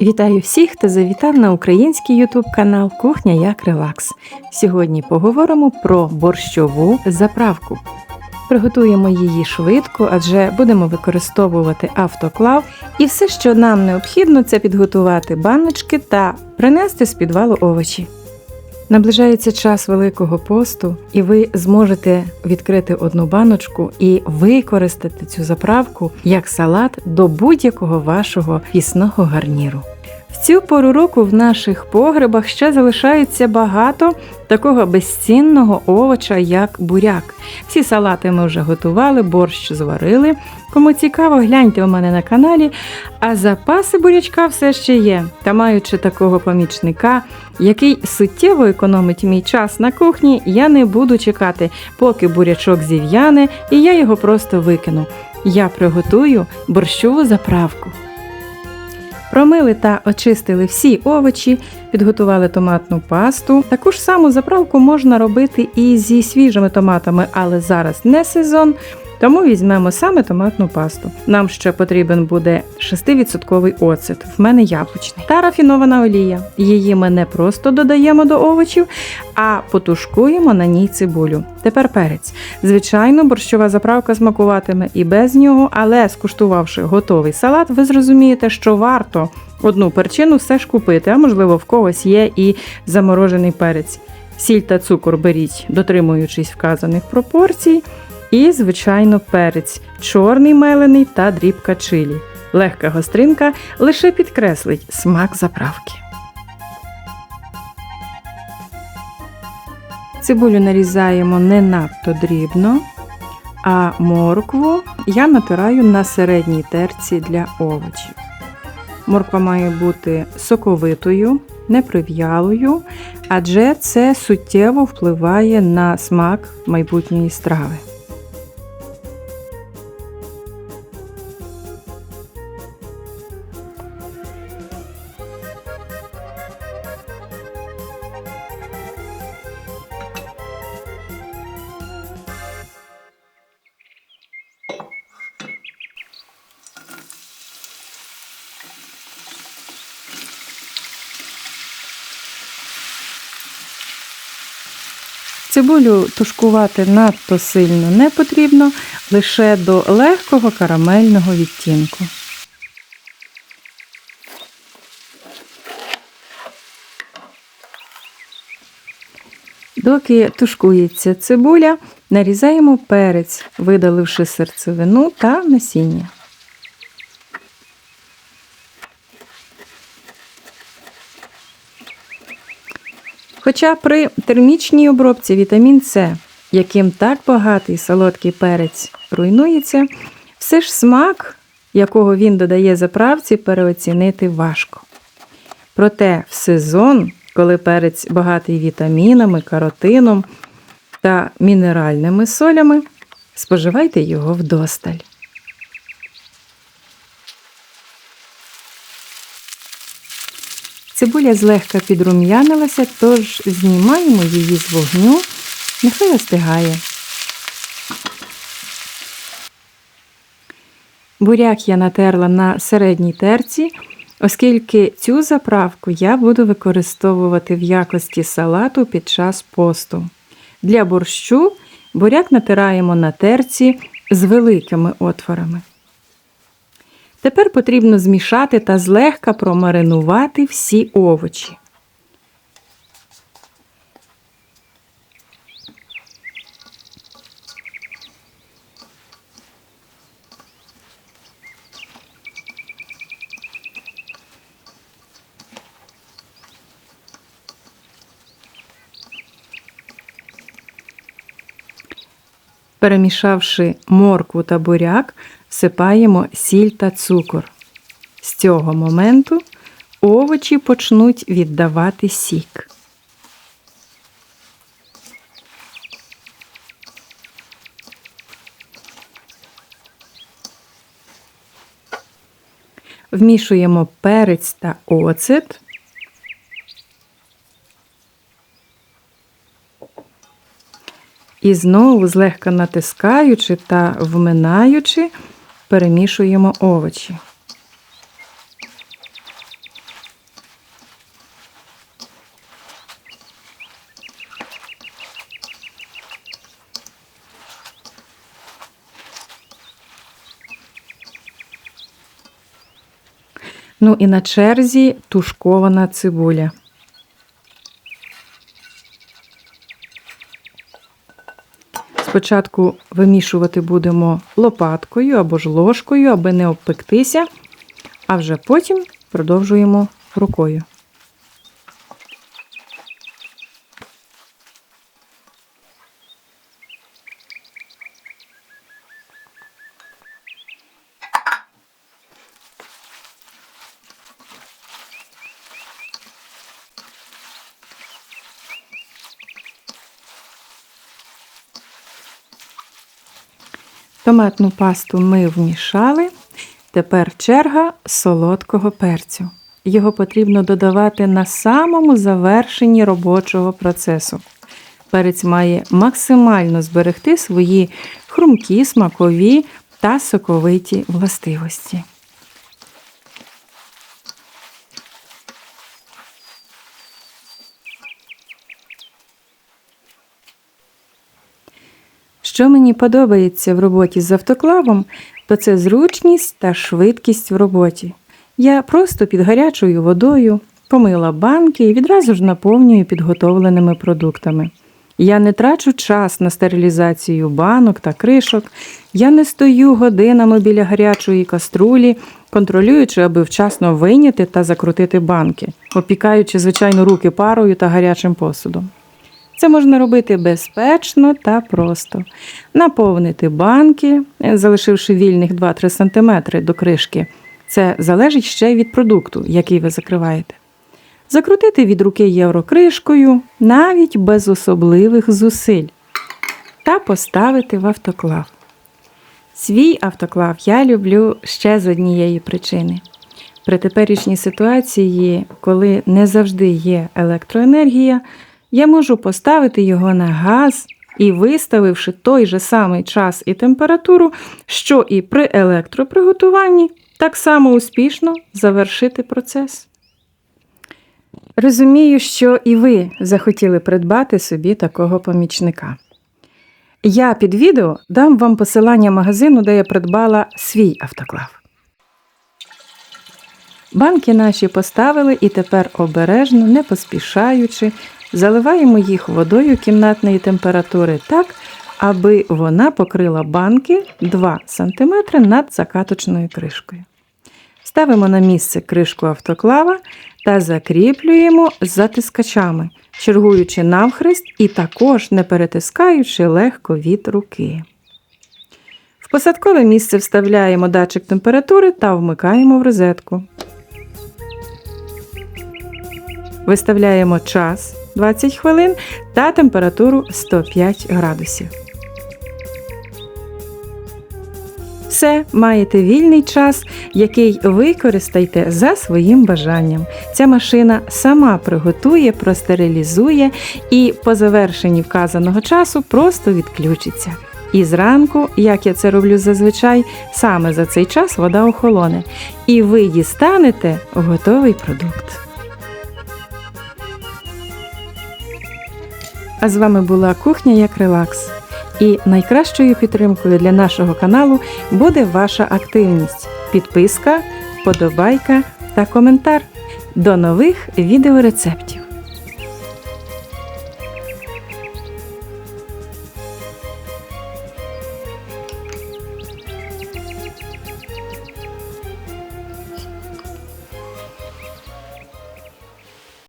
Вітаю всіх, хто завітав на український ютуб канал Кухня як Релакс. Сьогодні поговоримо про борщову заправку. Приготуємо її швидко, адже будемо використовувати автоклав, і все, що нам необхідно, це підготувати баночки та принести з підвалу овочі. Наближається час Великого посту, і ви зможете відкрити одну баночку і використати цю заправку як салат до будь-якого вашого пісного гарніру. В цю пору року в наших погребах ще залишається багато такого безцінного овоча, як буряк. Всі салати ми вже готували, борщ зварили. Кому цікаво, гляньте у мене на каналі. А запаси бурячка все ще є. Та маючи такого помічника, який суттєво економить мій час на кухні, я не буду чекати, поки бурячок зів'яне, і я його просто викину. Я приготую борщову заправку. Промили та очистили всі овочі, підготували томатну пасту. Таку ж саму заправку можна робити і зі свіжими томатами, але зараз не сезон. Тому візьмемо саме томатну пасту. Нам ще потрібен буде 6% оцет, в мене яблучний. Та рафінована олія. Її ми не просто додаємо до овочів, а потушкуємо на ній цибулю. Тепер перець. Звичайно, борщова заправка смакуватиме і без нього, але скуштувавши готовий салат, ви зрозумієте, що варто одну перчину все ж купити, а можливо в когось є і заморожений перець. Сіль та цукор беріть, дотримуючись вказаних пропорцій. І, звичайно, перець, чорний мелений та дрібка чилі. Легка гостринка лише підкреслить смак заправки. Цибулю нарізаємо не надто дрібно, а моркву я натираю на середній терці для овочів. Морква має бути соковитою, неприв'ялою, адже це суттєво впливає на смак майбутньої страви. Цибулю тушкувати надто сильно не потрібно, лише до легкого карамельного відтінку. Доки тушкується цибуля, нарізаємо перець, видаливши серцевину та насіння. Хоча при термічній обробці вітамін С, яким так багатий солодкий перець руйнується, все ж смак, якого він додає заправці, переоцінити важко. Проте в сезон, коли перець багатий вітамінами, каротином та мінеральними солями, споживайте його вдосталь. Цибуля злегка підрум'янилася, тож знімаємо її з вогню, нехай остигає. Буряк я натерла на середній терці, оскільки цю заправку я буду використовувати в якості салату під час посту. Для борщу буряк натираємо на терці з великими отворами. Тепер потрібно змішати та злегка промаринувати всі овочі. Перемішавши моркву та буряк, всипаємо сіль та цукор. З цього моменту овочі почнуть віддавати сік. Вмішуємо перець та оцет. І знову, злегка натискаючи та вминаючи, перемішуємо овочі. Ну і на черзі тушкована цибуля. Спочатку вимішувати будемо лопаткою або ж ложкою, аби не обпектися, а вже потім продовжуємо рукою. Томатну пасту ми вмішали. Тепер черга солодкого перцю. Його потрібно додавати на самому завершенні робочого процесу. Перець має максимально зберегти свої хрумкі, смакові та соковиті властивості. Що мені подобається в роботі з автоклавом, то це зручність та швидкість в роботі. Я просто під гарячою водою помила банки і відразу ж наповнюю підготовленими продуктами. Я не трачу час на стерилізацію банок та кришок, я не стою годинами біля гарячої каструлі, контролюючи, аби вчасно вийняти та закрутити банки, опікаючи, звичайно, руки парою та гарячим посудом. Це можна робити безпечно та просто. Наповнити банки, залишивши вільних 2-3 см до кришки. Це залежить ще й від продукту, який ви закриваєте. Закрутити від руки єврокришкою навіть без особливих зусиль. Та поставити в автоклав. Свій автоклав я люблю ще з однієї причини. При теперішній ситуації, коли не завжди є електроенергія, я можу поставити його на газ і, виставивши той же самий час і температуру, що і при електроприготуванні, так само успішно завершити процес. Розумію, що і ви захотіли придбати собі такого помічника. Я під відео дам вам посилання магазину, де я придбала свій автоклав. Банки наші поставили і тепер обережно, не поспішаючи, заливаємо їх водою кімнатної температури так, аби вона покрила банки 2 см над закаточною кришкою. Ставимо на місце кришку автоклава та закріплюємо затискачами, чергуючи навхрест і також не перетискаючи легко від руки. В посадкове місце вставляємо датчик температури та вмикаємо в розетку. Виставляємо час 20 хвилин та температуру 105 градусів. Все, маєте вільний час, який використайте за своїм бажанням. Ця машина сама приготує, простерилізує і по завершенні вказаного часу просто відключиться. І зранку, як я це роблю зазвичай, саме за цей час вода охолоне, і ви дістанете готовий продукт. А з вами була кухня як релакс. І найкращою підтримкою для нашого каналу буде ваша активність, підписка, вподобайка та коментар. До нових відеорецептів!